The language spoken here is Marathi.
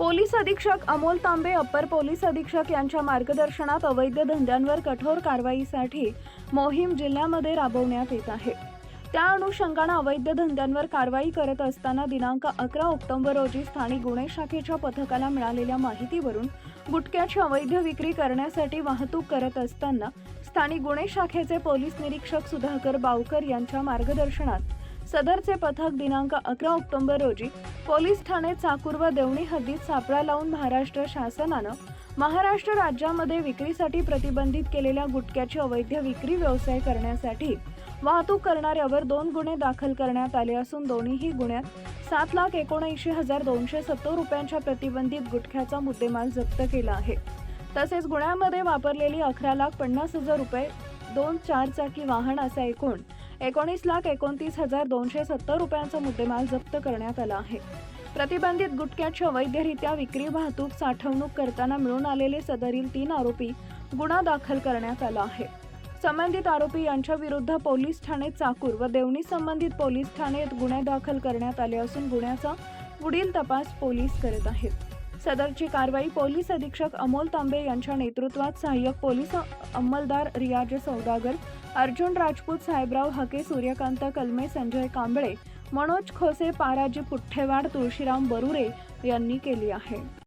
पोलीस अधीक्षक अमोल तांबे अप्पर पोलीस अधीक्षक यांच्या मार्गदर्शनात अवैध धंद्यांवर कठोर कारवाईसाठी मोहीम जिल्ह्यामध्ये राबवण्यात येत आहे. त्या अनुषंगानं अवैध धंद्यांवर कारवाई करत असताना दिनांक अकरा ऑक्टोबर रोजी स्थानिक गुन्हे शाखेच्या पथकाला मिळालेल्या माहितीवरून गुटख्याची अवैध विक्री करण्यासाठी वाहतूक करत असताना स्थानिक गुन्हे शाखेचे पोलीस निरीक्षक सुधाकर बावकर यांच्या मार्गदर्शनात सदरचे पथक दिनांक अकरा ऑक्टोबर रोजी पोलीस ठाणे चाकूर व देवणी हद्दीत सापळा लावून महाराष्ट्र शासनानं महाराष्ट्र राज्यामध्ये विक्रीसाठी प्रतिबंधित केलेल्या गुटख्याची अवैध विक्री व्यवसाय करण्यासाठी वाहतूक करणाऱ्यावर दोन गुन्हे दाखल करण्यात आले असून दोन्हीही गुन्ह्यात सात लाख एकोणऐंशी हजार दोनशे सत्तर रुपयांच्या प्रतिबंधित गुटख्याचा मुद्देमाल जप्त केला आहे. तसेच गुन्ह्यामध्ये वापरलेली अकरा लाख पन्नास हजार रुपये दोन चारचाकी वाहन असा एकूण एकोणीस लाख एकोणतीस हजार दोनशे सत्तर रुपयांचा मुद्देमाल जप्त करण्यात आला आहे. प्रतिबंधित गुटख्याची अवैधरित्या विक्री वाहतूक साठवणूक करताना मिळून आलेले सदरील तीन आरोपी गुन्हा दाखल करण्यात आला आहे. संबंधित आरोपी यांच्या विरुद्ध पोलीस ठाणे चाकूर व देवणी संबंधित पोलीस ठाणेत गुन्हे दाखल करण्यात आले असून गुन्ह्याचा पुढील तपास पोलीस करत आहेत. सदरची कारवाई पोलीस अधीक्षक अमोल तांबे यांच्या नेतृत्वात सहाय्यक पोलीस अंमलदार रियाज सौदागर अर्जुन राजपूत साहेबराव हके सूर्यकांत कलमे संजय कांबळे मनोज खोसे पाराजी पुठ्ठेवाड तुळशीराम बरुरे यांनी केली आहे.